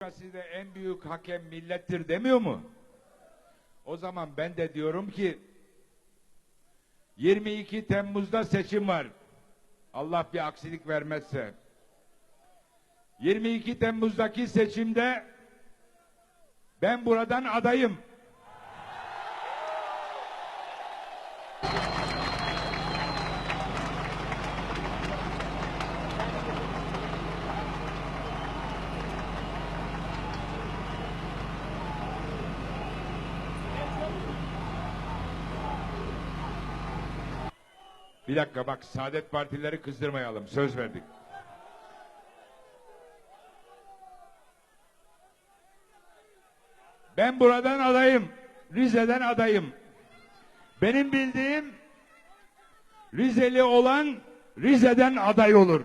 Demokraside en büyük hakem millettir demiyor mu? O zaman ben de diyorum ki 22 Temmuz'da seçim var. Allah bir aksilik vermezse. 22 Temmuz'daki seçimde ben buradan adayım. Bir dakika bak Saadet Partileri kızdırmayalım. Söz verdik. Ben buradan adayım. Rize'den adayım. Benim bildiğim Rizeli olan Rize'den aday olur.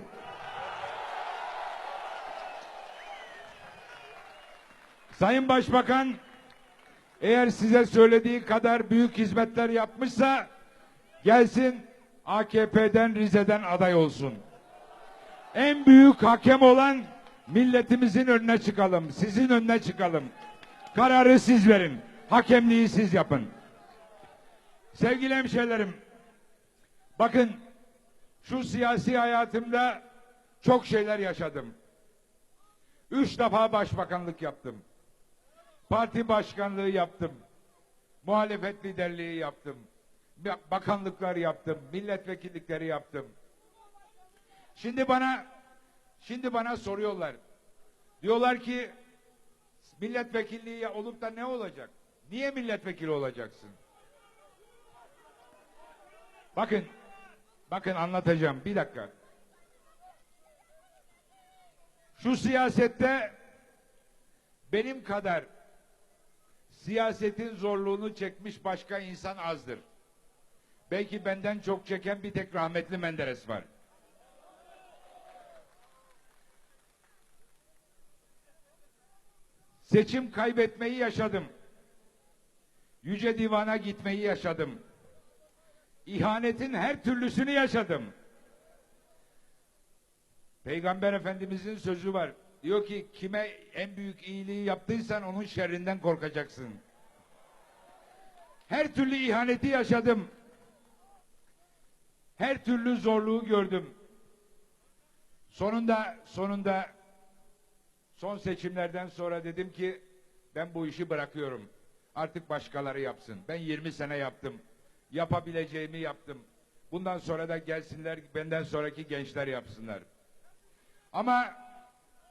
Sayın Başbakan eğer size söylediği kadar büyük hizmetler yapmışsa gelsin AKP'den Rize'den aday olsun. En büyük hakem olan milletimizin önüne çıkalım. Sizin önüne çıkalım. Kararı siz verin. Hakemliği siz yapın. Sevgili hemşehrilerim, bakın şu siyasi hayatımda çok şeyler yaşadım. Üç defa başbakanlık yaptım. Parti başkanlığı yaptım. Muhalefet liderliği yaptım. Bakanlıklar yaptım. Milletvekillikleri yaptım. Şimdi bana şimdi bana soruyorlar. Diyorlar ki milletvekilliği olup da ne olacak? Niye milletvekili olacaksın? Bakın, bakın anlatacağım. Bir dakika. Şu siyasette benim kadar siyasetin zorluğunu çekmiş başka insan azdır. Belki benden çok çeken bir tek rahmetli Menderes var. Seçim kaybetmeyi yaşadım. Yüce Divan'a gitmeyi yaşadım. İhanetin her türlüsünü yaşadım. Peygamber Efendimizin sözü var. Diyor ki kime en büyük iyiliği yaptıysan onun şerrinden korkacaksın. Her türlü ihaneti yaşadım. Her türlü zorluğu gördüm. Sonunda sonunda son seçimlerden sonra dedim ki ben bu işi bırakıyorum. Artık başkaları yapsın. Ben 20 sene yaptım. Yapabileceğimi yaptım. Bundan sonra da gelsinler benden sonraki gençler yapsınlar. Ama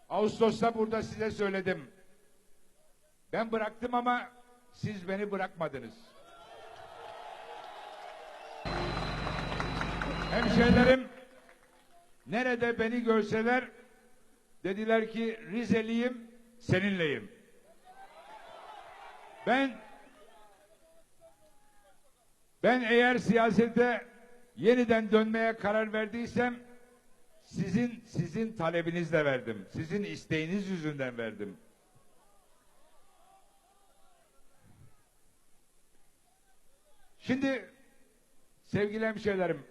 Ağustos'ta burada size söyledim. Ben bıraktım ama siz beni bırakmadınız. Hemşehrilerim nerede beni görseler dediler ki Rizeliyim seninleyim. Ben ben eğer siyasete yeniden dönmeye karar verdiysem sizin sizin talebinizle verdim. Sizin isteğiniz yüzünden verdim. Şimdi sevgili hemşehrilerim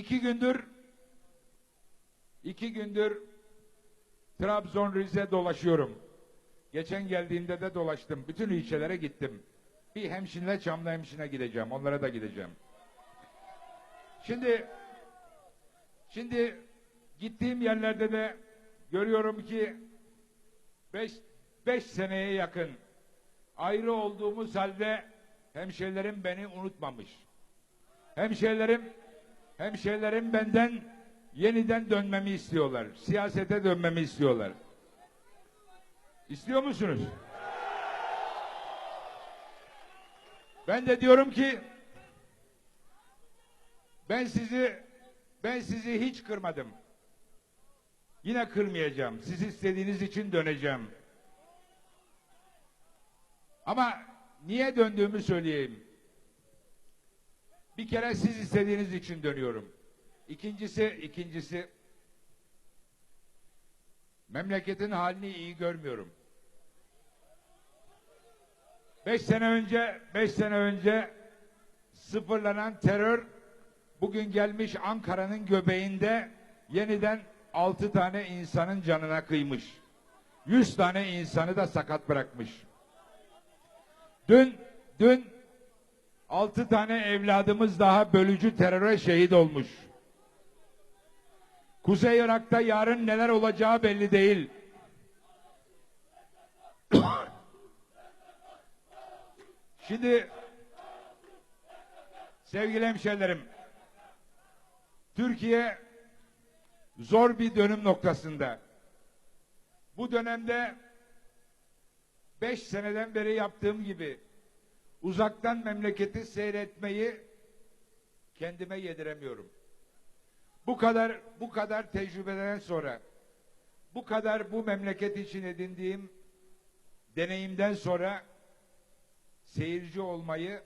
iki gündür iki gündür Trabzon Rize dolaşıyorum. Geçen geldiğimde de dolaştım. Bütün ilçelere gittim. Bir hemşinle Çamlı hemşine gideceğim. Onlara da gideceğim. Şimdi şimdi gittiğim yerlerde de görüyorum ki beş, beş seneye yakın ayrı olduğumuz halde hemşehrilerim beni unutmamış. Hemşehrilerim hemşehrilerim benden yeniden dönmemi istiyorlar. Siyasete dönmemi istiyorlar. İstiyor musunuz? Ben de diyorum ki ben sizi ben sizi hiç kırmadım. Yine kırmayacağım. Siz istediğiniz için döneceğim. Ama niye döndüğümü söyleyeyim. Bir kere siz istediğiniz için dönüyorum. İkincisi, ikincisi memleketin halini iyi görmüyorum. Beş sene önce, beş sene önce sıfırlanan terör bugün gelmiş Ankara'nın göbeğinde yeniden 6 tane insanın canına kıymış. 100 tane insanı da sakat bırakmış. Dün dün 6 tane evladımız daha bölücü teröre şehit olmuş. Kuzey Irak'ta yarın neler olacağı belli değil. Şimdi sevgili hemşehrilerim Türkiye zor bir dönüm noktasında. Bu dönemde beş seneden beri yaptığım gibi uzaktan memleketi seyretmeyi kendime yediremiyorum. Bu kadar bu kadar tecrübeden sonra bu kadar bu memleket için edindiğim deneyimden sonra seyirci olmayı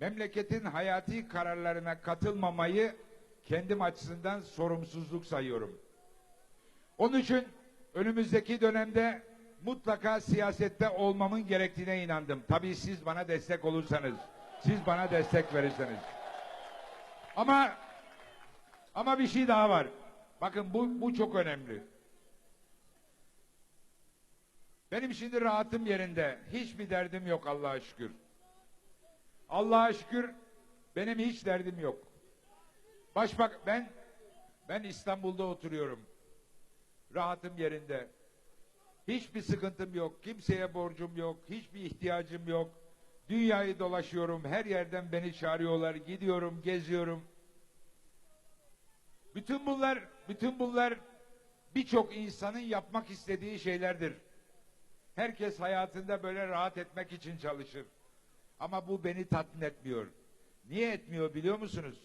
memleketin hayati kararlarına katılmamayı kendim açısından sorumsuzluk sayıyorum. Onun için önümüzdeki dönemde mutlaka siyasette olmamın gerektiğine inandım. Tabii siz bana destek olursanız, siz bana destek verirseniz. Ama ama bir şey daha var. Bakın bu bu çok önemli. Benim şimdi rahatım yerinde. Hiçbir derdim yok Allah'a şükür. Allah'a şükür benim hiç derdim yok. Başbak ben ben İstanbul'da oturuyorum. Rahatım yerinde. Hiçbir sıkıntım yok. Kimseye borcum yok. Hiçbir ihtiyacım yok. Dünyayı dolaşıyorum. Her yerden beni çağırıyorlar. Gidiyorum, geziyorum. Bütün bunlar, bütün bunlar birçok insanın yapmak istediği şeylerdir. Herkes hayatında böyle rahat etmek için çalışır. Ama bu beni tatmin etmiyor. Niye etmiyor biliyor musunuz?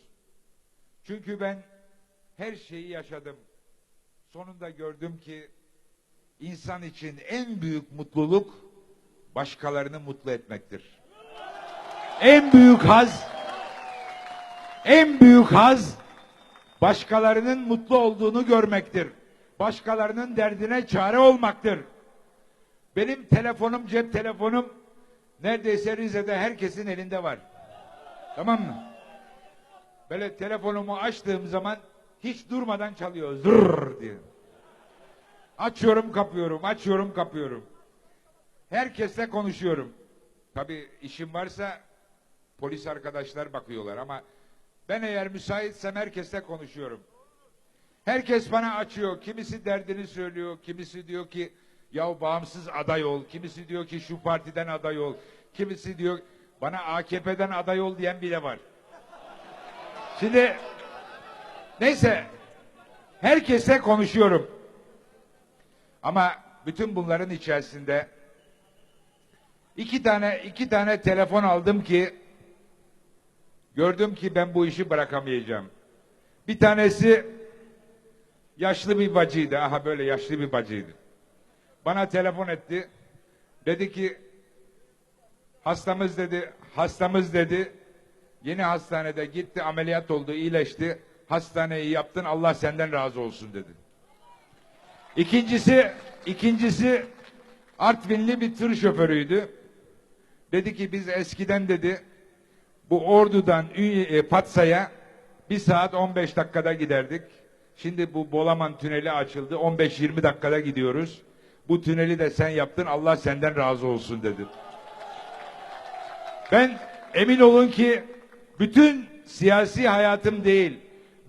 Çünkü ben her şeyi yaşadım. Sonunda gördüm ki insan için en büyük mutluluk başkalarını mutlu etmektir. En büyük haz en büyük haz başkalarının mutlu olduğunu görmektir. Başkalarının derdine çare olmaktır. Benim telefonum, cep telefonum neredeyse Rize'de herkesin elinde var. Tamam mı? Böyle telefonumu açtığım zaman hiç durmadan çalıyor. Zırr diye. Açıyorum kapıyorum, açıyorum kapıyorum. Herkesle konuşuyorum. Tabii işim varsa polis arkadaşlar bakıyorlar ama ben eğer müsaitsem herkesle konuşuyorum. Herkes bana açıyor. Kimisi derdini söylüyor. Kimisi diyor ki ya bağımsız aday ol. Kimisi diyor ki şu partiden aday ol. Kimisi diyor bana AKP'den aday ol diyen bile var. Şimdi neyse herkesle konuşuyorum. Ama bütün bunların içerisinde iki tane iki tane telefon aldım ki gördüm ki ben bu işi bırakamayacağım. Bir tanesi yaşlı bir bacıydı. Aha böyle yaşlı bir bacıydı. Bana telefon etti. Dedi ki hastamız dedi, hastamız dedi. Yeni hastanede gitti, ameliyat oldu, iyileşti. Hastaneyi yaptın, Allah senden razı olsun dedi. İkincisi, ikincisi Artvinli bir tır şoförüydü. Dedi ki biz eskiden dedi bu Ordu'dan e, Patsa'ya bir saat 15 dakikada giderdik. Şimdi bu Bolaman tüneli açıldı. 15-20 dakikada gidiyoruz. Bu tüneli de sen yaptın. Allah senden razı olsun dedi. Ben emin olun ki bütün siyasi hayatım değil,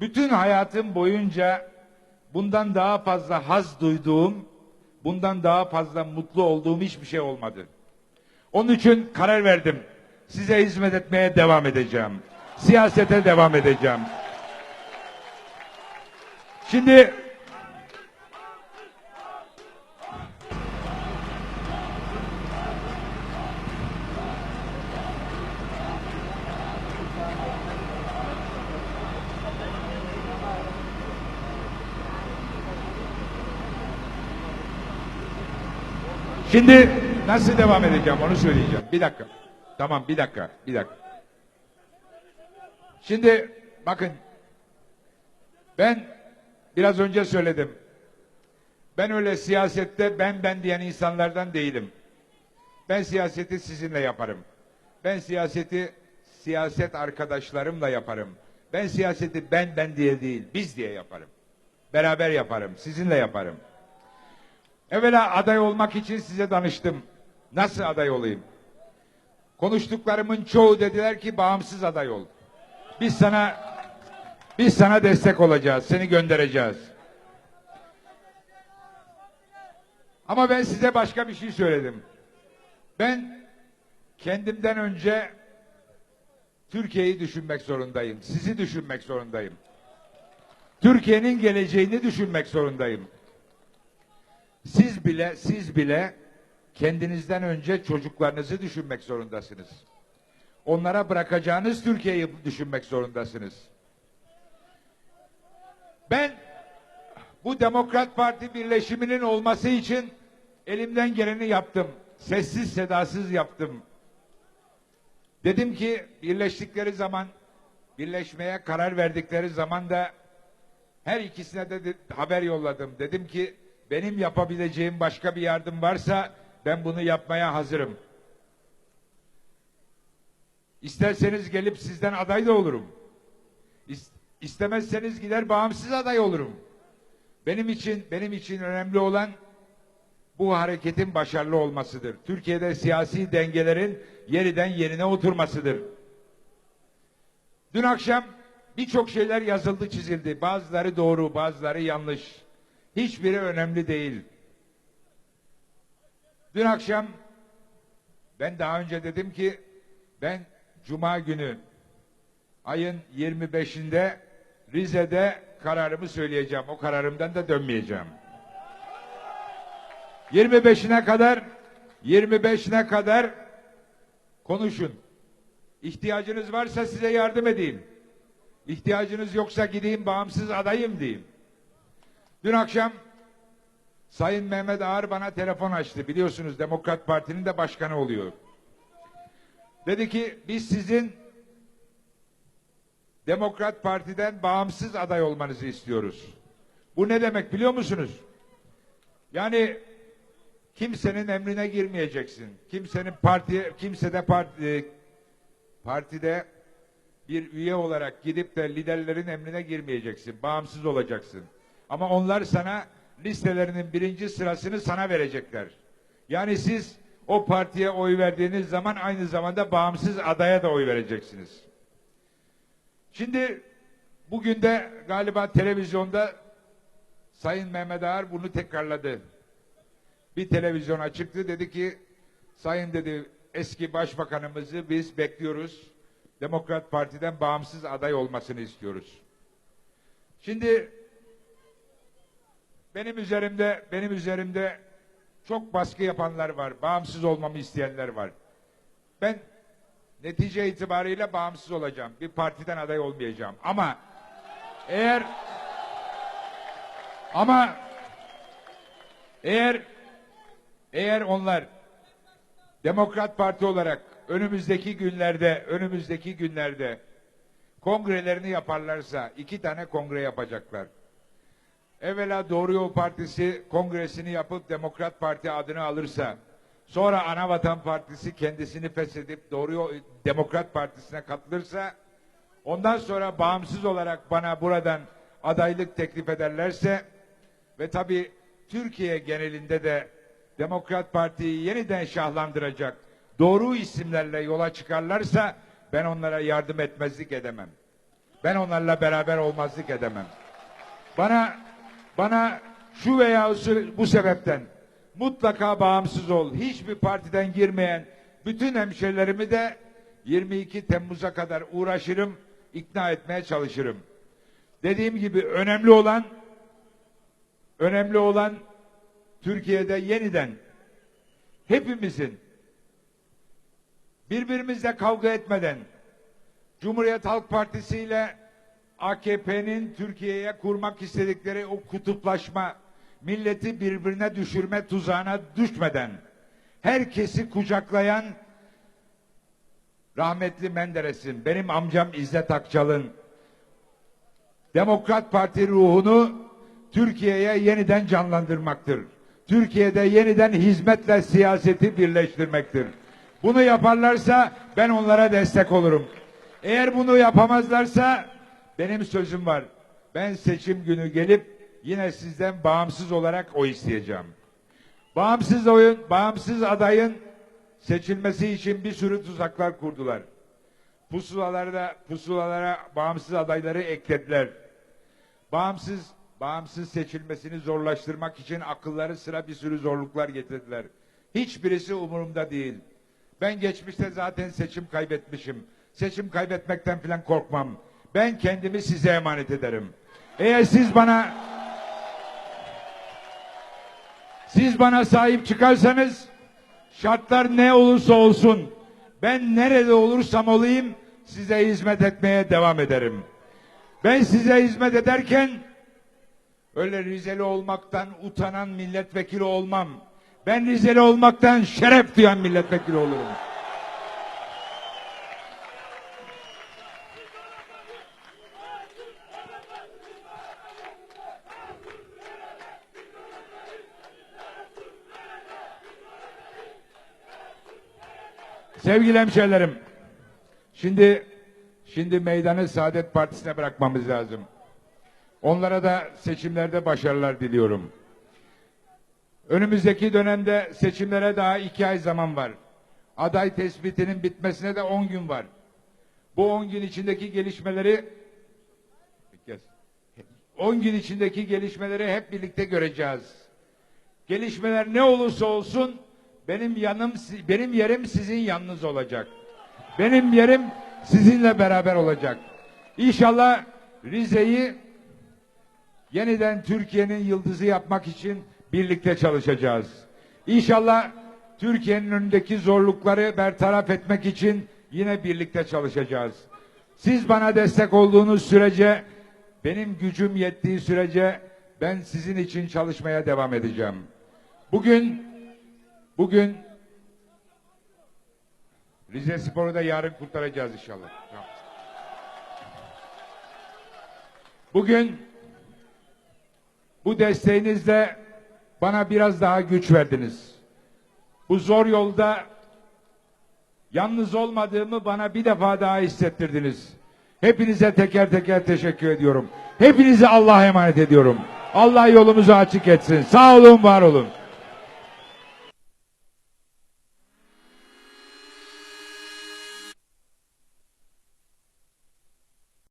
bütün hayatım boyunca bundan daha fazla haz duyduğum, bundan daha fazla mutlu olduğum hiçbir şey olmadı. Onun için karar verdim. Size hizmet etmeye devam edeceğim. Siyasete devam edeceğim. Şimdi Şimdi nasıl devam edeceğim onu söyleyeceğim. Bir dakika. Tamam bir dakika. Bir dakika. Şimdi bakın ben biraz önce söyledim. Ben öyle siyasette ben ben diyen insanlardan değilim. Ben siyaseti sizinle yaparım. Ben siyaseti siyaset arkadaşlarımla yaparım. Ben siyaseti ben ben diye değil, biz diye yaparım. Beraber yaparım, sizinle yaparım. Evvela aday olmak için size danıştım. Nasıl aday olayım? Konuştuklarımın çoğu dediler ki bağımsız aday ol. Biz sana biz sana destek olacağız, seni göndereceğiz. Ama ben size başka bir şey söyledim. Ben kendimden önce Türkiye'yi düşünmek zorundayım. Sizi düşünmek zorundayım. Türkiye'nin geleceğini düşünmek zorundayım. Siz bile siz bile kendinizden önce çocuklarınızı düşünmek zorundasınız. Onlara bırakacağınız Türkiye'yi düşünmek zorundasınız. Ben bu Demokrat Parti birleşiminin olması için elimden geleni yaptım. Sessiz sedasız yaptım. Dedim ki birleştikleri zaman, birleşmeye karar verdikleri zaman da her ikisine de, haber yolladım. Dedim ki benim yapabileceğim başka bir yardım varsa ben bunu yapmaya hazırım. İsterseniz gelip sizden aday da olurum. İs- İstemezseniz gider bağımsız aday olurum. Benim için benim için önemli olan bu hareketin başarılı olmasıdır. Türkiye'de siyasi dengelerin yeniden yerine oturmasıdır. Dün akşam birçok şeyler yazıldı, çizildi. Bazıları doğru, bazıları yanlış. Hiçbiri önemli değil. Dün akşam ben daha önce dedim ki ben cuma günü ayın 25'inde Rize'de kararımı söyleyeceğim. O kararımdan da dönmeyeceğim. 25'ine kadar 25'ine kadar konuşun. İhtiyacınız varsa size yardım edeyim. İhtiyacınız yoksa gideyim bağımsız adayım diyeyim. Dün akşam Sayın Mehmet Ağar bana telefon açtı. Biliyorsunuz Demokrat Parti'nin de başkanı oluyor. Dedi ki biz sizin Demokrat Parti'den bağımsız aday olmanızı istiyoruz. Bu ne demek biliyor musunuz? Yani kimsenin emrine girmeyeceksin. Kimsenin parti, kimse de parti, partide bir üye olarak gidip de liderlerin emrine girmeyeceksin. Bağımsız olacaksın. Ama onlar sana listelerinin birinci sırasını sana verecekler. Yani siz o partiye oy verdiğiniz zaman aynı zamanda bağımsız adaya da oy vereceksiniz. Şimdi bugün de galiba televizyonda Sayın Mehmet Ağar bunu tekrarladı. Bir televizyona çıktı dedi ki Sayın dedi eski başbakanımızı biz bekliyoruz. Demokrat Parti'den bağımsız aday olmasını istiyoruz. Şimdi benim üzerimde benim üzerimde çok baskı yapanlar var. Bağımsız olmamı isteyenler var. Ben netice itibariyle bağımsız olacağım. Bir partiden aday olmayacağım. Ama eğer ama eğer eğer onlar Demokrat Parti olarak önümüzdeki günlerde önümüzdeki günlerde kongrelerini yaparlarsa iki tane kongre yapacaklar. Evvela Doğru Yol Partisi kongresini yapıp Demokrat Parti adını alırsa, sonra Anavatan Partisi kendisini feshedip Doğru Yol Demokrat Partisi'ne katılırsa, ondan sonra bağımsız olarak bana buradan adaylık teklif ederlerse ve tabii Türkiye genelinde de Demokrat Parti'yi yeniden şahlandıracak doğru isimlerle yola çıkarlarsa ben onlara yardım etmezlik edemem. Ben onlarla beraber olmazlık edemem. Bana bana şu veya bu sebepten mutlaka bağımsız ol. Hiçbir partiden girmeyen bütün hemşerilerimi de 22 Temmuz'a kadar uğraşırım, ikna etmeye çalışırım. Dediğim gibi önemli olan önemli olan Türkiye'de yeniden hepimizin birbirimizle kavga etmeden Cumhuriyet Halk Partisi ile AKP'nin Türkiye'ye kurmak istedikleri o kutuplaşma, milleti birbirine düşürme tuzağına düşmeden herkesi kucaklayan rahmetli Menderes'in, benim amcam İzzet Akçal'ın Demokrat Parti ruhunu Türkiye'ye yeniden canlandırmaktır. Türkiye'de yeniden hizmetle siyaseti birleştirmektir. Bunu yaparlarsa ben onlara destek olurum. Eğer bunu yapamazlarsa benim sözüm var. Ben seçim günü gelip yine sizden bağımsız olarak oy isteyeceğim. Bağımsız oyun, bağımsız adayın seçilmesi için bir sürü tuzaklar kurdular. Pusulalarda, pusulalara bağımsız adayları eklediler. Bağımsız, bağımsız seçilmesini zorlaştırmak için akılları sıra bir sürü zorluklar getirdiler. Hiçbirisi umurumda değil. Ben geçmişte zaten seçim kaybetmişim. Seçim kaybetmekten falan korkmam. Ben kendimi size emanet ederim. Eğer siz bana siz bana sahip çıkarsanız şartlar ne olursa olsun ben nerede olursam olayım size hizmet etmeye devam ederim. Ben size hizmet ederken öyle Rizeli olmaktan utanan milletvekili olmam. Ben Rizeli olmaktan şeref duyan milletvekili olurum. Sevgili hemşehrilerim, şimdi şimdi meydanı Saadet Partisi'ne bırakmamız lazım. Onlara da seçimlerde başarılar diliyorum. Önümüzdeki dönemde seçimlere daha iki ay zaman var. Aday tespitinin bitmesine de on gün var. Bu on gün içindeki gelişmeleri Kes. 10 gün içindeki gelişmeleri hep birlikte göreceğiz. Gelişmeler ne olursa olsun benim yanım benim yerim sizin yanınız olacak. Benim yerim sizinle beraber olacak. İnşallah Rize'yi yeniden Türkiye'nin yıldızı yapmak için birlikte çalışacağız. İnşallah Türkiye'nin önündeki zorlukları bertaraf etmek için yine birlikte çalışacağız. Siz bana destek olduğunuz sürece, benim gücüm yettiği sürece ben sizin için çalışmaya devam edeceğim. Bugün bugün Rize Spor'u da yarın kurtaracağız inşallah. Tamam. Bugün bu desteğinizle bana biraz daha güç verdiniz. Bu zor yolda yalnız olmadığımı bana bir defa daha hissettirdiniz. Hepinize teker teker teşekkür ediyorum. Hepinizi Allah'a emanet ediyorum. Allah yolumuzu açık etsin. Sağ olun, var olun.